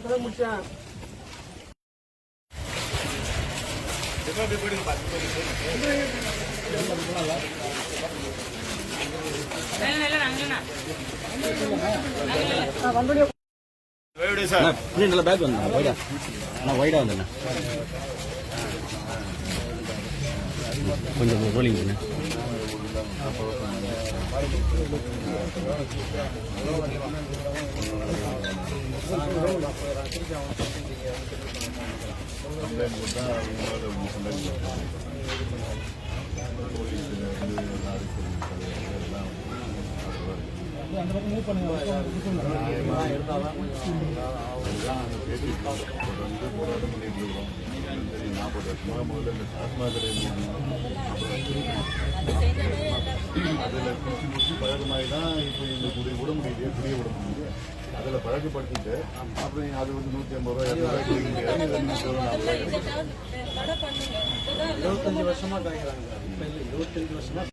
இப்பதான் முடிச்சேன் நல்ல பேக் வந்தா வைடா நான் வைடா வந்தேண்ணா கொஞ்சம் ரோலிங் அந்த பக்கம் மூவ் பண்ணுங்க இருந்தால் தான் கொஞ்சம் தொடர்ந்து போராட்டம் பண்ணிட்டு இருக்கோம் பண்ணு நாற்பது வருஷமா முதல்ல இந்த டாஸ்மாக் அதில் குடிச்சு குடிச்சு பழக்கமாகி தான் இப்போ இந்த குடி விட முடியுது புரிய விட முடியுது அதில் பழக்கப்படுத்திட்டு அப்புறம் அது வந்து நூற்றி ஐம்பது இரநூறுவா குடிக்க முடியாது இது ரூபாய் இருபத்தஞ்சு வருஷமா கிடைக்கிறாங்க இருபத்தஞ்சு வருஷமா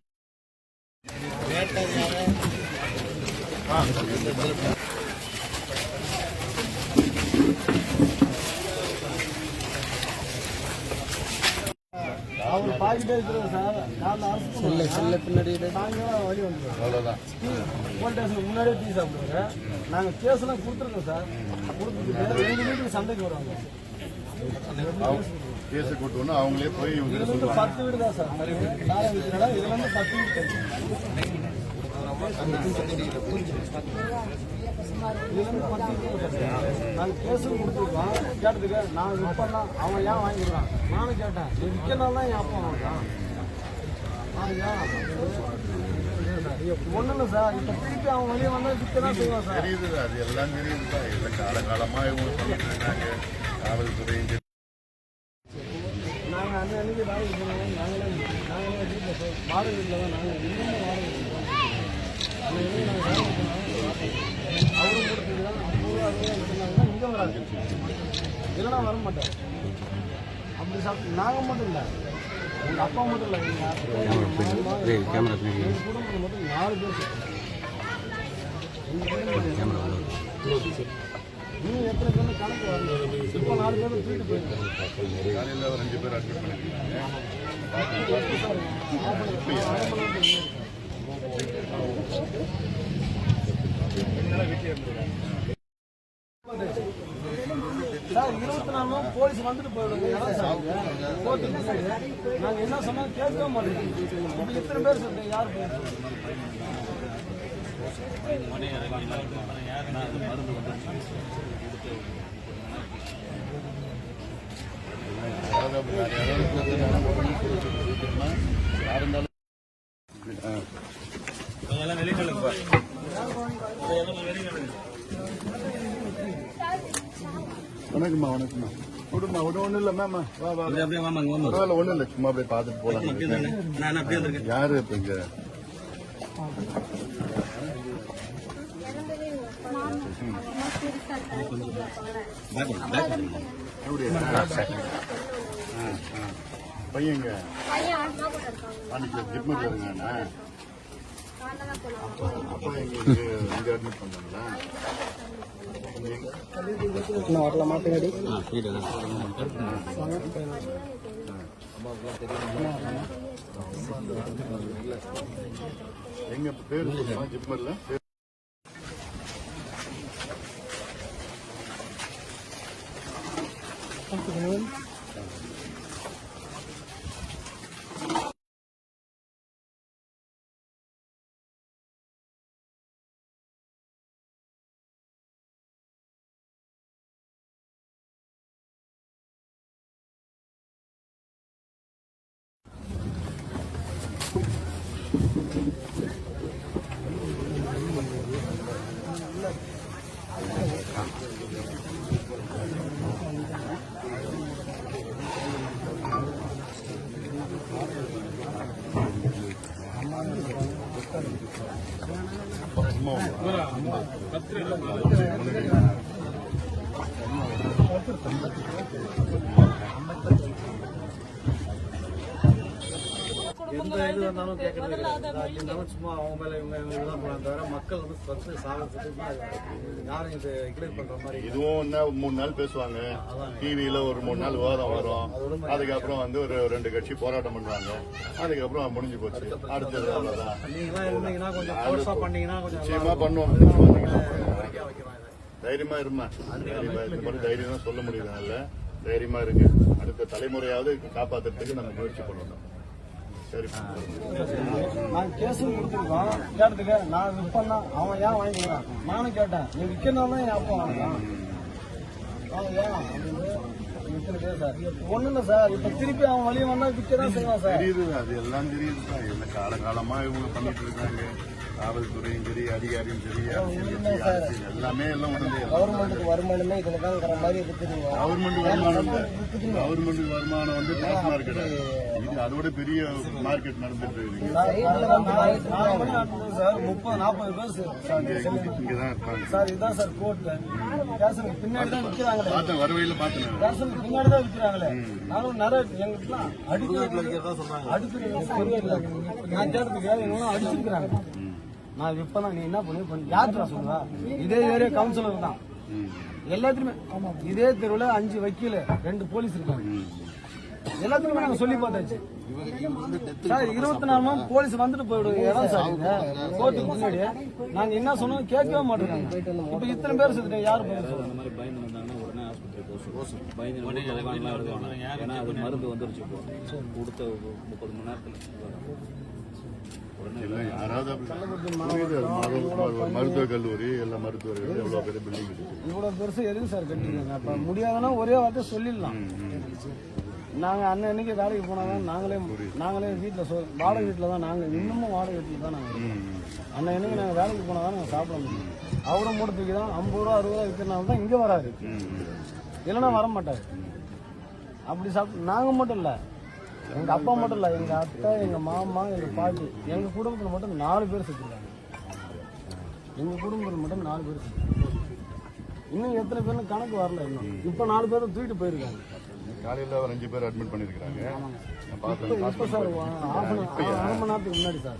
ஆ செல்ல செல்ல பின்னாடி வழி வந்துடும் அவ்வளோதான் முன்னாடியே டீ சாப்பிடுங்க. நாங்க கேஸ் எல்லாம் கொடுத்துருக்கோம் சார். கொடுத்துட்டு எங்க வீட்டுக்கு சண்டைக்கு வருவாங்க. கேஸை கூட்டணும்னா அவங்களே போய் இவங்க பத்து வீடு தான் சார். இதுல இருந்து பத்து வீடு இருந்து கொடுத்துருக்கோம் கேட்டதுக்கு நான் அவன் ஏன் வாங்கிடுறான் நானும் கேட்டேன் விற்கனால தான் என் அப்பா வாங்கிட்டான் ஒன்றும் இல்லை சார் இப்போ திருப்பி அவன் வெளியே வந்தால் விற்க தான் செய்வான் சார் தெரியுது அது எல்லாம் தெரியுது காலகாலமாக இவங்க சொல்லிட்டு இருக்காங்க காவல்துறை நாங்கள் அன்னைக்கு வாடகை போனோம். நாங்களே நாங்களே வீட்டில் போய் வீட்டில் தான் நாங்கள் இன்னும் இல்லைன்னா வர மாட்டேன் அப்படி சாப்பிட்டு நாங்கள் மட்டும் இல்லை எங்கள் அப்பா மட்டும் இல்லை எங்கள் கேமரா குடும்பத்தில் மட்டும் நாலு பேர் எங்க இன்னும் எத்தனை பேர் கணக்கு வரல இப்போ நாலு பேர் தூக்கிட்டு போயிருக்காங்க ஒரு அஞ்சு பேர் அட்மிட் பண்ணிருக்காங்க. சார் இருபத்தி நாலு நாள் போலீஸ் வந்துட்டு போயிடுங்க என்ன சொன்னாலும் கேட்கவே இத்தனை பேர் யார் யார் இருந்தாலும் வணக்கம்மா வணக்கம்மா. கொடுமா ஒன்றும் ஒன்றும் இல்லை மேம் வா வா அப்படியே வாமாங்க வாமா பரவாயில்ல ஒன்றும் இல்லை சும்மா அப்படியே பார்த்துட்டு போகலாம் நான் அப்படியே வந்திருக்கேன். யாரு இப்போ இங்கே. எப்படி பையன் ஜிப்மரில் இருக்காண்ணா அப்பா எங்க இங்க இங்க அட்மிட் பண்ணாங்களா நான் வரலாமா பின்னாடி ஆ வீடு தான் எங்க பேர் சொல்லுமா ஜிப்மர்ல? Gracias. எந்த இது வந்தாலும் கேட்கறது கிடையாது சும்மா அவங்க மேல இவங்க இவங்க தான் போறாங்க தவிர மக்கள் வந்து ஃபர்ஸ்ட் சாகிறதுக்கு யாரும் இது இக்னோர் பண்ற மாதிரி இதுவும் என்ன மூணு நாள் பேசுவாங்க டிவியில ஒரு மூணு நாள் விவாதம் வரும் அதுக்கப்புறம் வந்து ஒரு ரெண்டு கட்சி போராட்டம் பண்ணுவாங்க அதுக்கப்புறம் முடிஞ்சு போச்சு அடுத்தது அவ்வளவுதான் இருந்தீங்கன்னா கொஞ்சம் ஃபோர்ஸா பண்ணீங்கன்னா கொஞ்சம் நிச்சயமா பண்ணுவோம் தைரியமா இருமா தைரியமா இந்த மாதிரி தைரியம் தான் சொல்ல முடியுது நல்ல தைரியமா இருக்கு அடுத்த தலைமுறையாவது காப்பாத்துறதுக்கு நம்ம முயற்சி பண்ணணும் நான் கேஸும் கொடுத்துருக்கோம் கேட்டதுக்கு நான் விற்பேன்னா அவன் ஏன் வாங்கிக்கிறான் நானும் கேட்டேன். நீ விற்கிறனால என் அப்பா வாங்கினான் அவன் ஏன்? சார்? இப்ப இல்லை சார். இப்போ திருப்பி அவன் வழியை வந்தால் விற்கதான் செய்வான் சார். தெரியுது அது எல்லாம் தெரியுது சார். என்ன காலகாலமா இவங்க பண்ணிட்டு இருக்காங்க. காவல்துறையும் சரி அதிகாரியும் சரி எல்லாமே எல்லாம் உடனே கவர்மெண்ட்டுக்கு வருமானமே இதில் தான்ங்கிற மாதிரி இருக்குதுங்க கவர்மெண்ட் வருமானம் கவர்மெண்ட் வருமானம் வந்து டாஸ்மாக் கிடையாது இது அதோட பெரிய மார்க்கெட் நடந்துட்டு இருக்கு. சார் முப்பது நாற்பது பேர் சார். இங்கதான் இருப்பாங்க. சார் இதுதான் சார் ஸ்டேஷனுக்கு பின்னாடி தான் விற்கிறாங்களே பார்த்தேன் வரவையில பார்த்தேன். ஸ்டேஷனுக்கு பின்னாடி தான் விற்கிறாங்களே நானும் நிறைய எங்களுக்குலாம் அடிக்கடி வைக்கிறதா சொல்றாங்க நான் கேட்டதுக்கு அடிச்சிருக்கிறாங்க. நான் விற்பனா நீ என்ன பண்ணி? பண்ணி யாத்திரா சொல்லுவா? இதே ஏரியா கவுன்சிலர் தான். எல்லாத்துலயுமே இதே தெருவில் அஞ்சு வக்கீல் ரெண்டு போலீஸ் இருக்காங்க. எல்லாத்துக்குமே நாங்க சொல்லி பார்த்தாச்சு. சார் இருபத்தி நாலு மணி போலீஸ் வந்துட்டு போயிடும். இடம் சார் கோர்ட்டுக்கு முன்னாடி நாங்க என்ன சொன்னோம்? கேட்கவே மாட்டேங்காங்க இப்ப இத்தனை பேர் செத்துட்டேன் யாரு பயந்து மருந்து வந்துருச்சு கொடுத்த முப்பது மணி நேரத்தில். இல்ல யாராவது புரியுது, மருத்துவ கல்லூரி எல்லா மருத்துவர்கள் எவ்வளவு பெரிய பில்டிங் இருக்கு இவ்வளவு பெருசு எதுக்கு சார் கட்டிருக்காங்க அப்ப முடியாதுன்னா ஒரே வார்த்தை சொல்லிடலாம். நாங்க அண்ணன் அன்னைக்கு வேலைக்கு போனாதான் நாங்களே நாங்களே வீட்டுல சொல் வாடகை வீட்டுல தான் நாங்க இன்னமும் வாடகை வீட்டுல தான் நாங்க இருக்கோம். அண்ணன் என்னைக்கு நாங்க வேலைக்கு போனா தான் நாங்க சாப்பிட முடியும். அவரும் மூடத்துக்கு தான் ஐம்பது ரூபா அறுபது ரூபா விற்கிறனால தான் இங்க வராரு. இல்லைன்னா வர மாட்டாரு அப்படி சாப்பிட்டு நாங்க மட்டும் இல்ல. எங்க அப்பா மட்டும் இல்ல எங்க அத்தை எங்க மாமா எங்க பாட்டி எங்க குடும்பத்துல மட்டும் நாலு பேர் செத்துருக்காங்க. எங்க குடும்பத்துல மட்டும் நாலு பேர் செத்துருக்காங்க. இன்னும் எத்தனை பேர்னு கணக்கு வரல இன்னும். இப்ப நாலு பேரும் தூக்கிட்டு போயிருக்காங்க. காலையில ஒரு அஞ்சு பேர் அட்மிட் இப்ப இப்ப சார் ஆஃப் அரை மணி நேரத்துக்கு முன்னாடி சார்.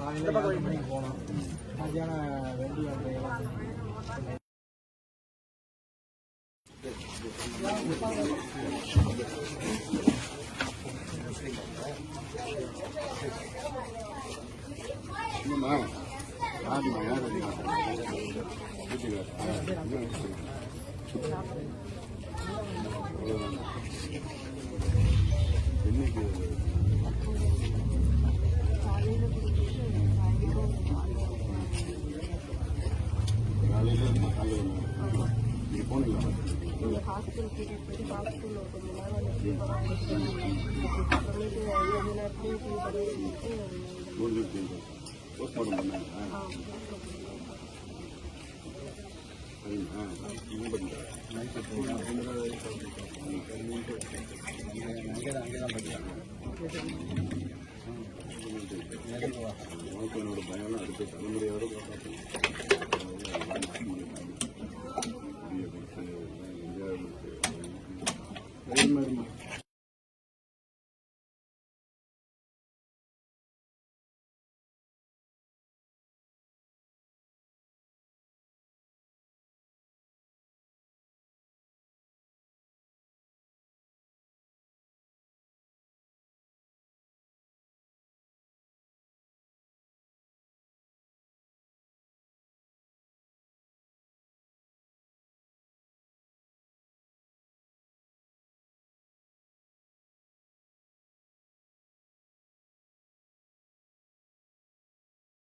மெடிக்கல் காலேஜ் எதுக்கு ஒரு சேலத்துக்கு போனோம் மத்தியானம் வெண்டி வந்து என்னம்மா ஆதிமா யார் வீட்டுக்காரர் என்னைக்கு முடிஞ்சிருச்சு போஸ்ட்மார்ட்டம் பண்ணாங்க சரிங்களா இவங்க பண்ணுறாங்க என்னோட பயம் அடுத்த தலைமுறையோட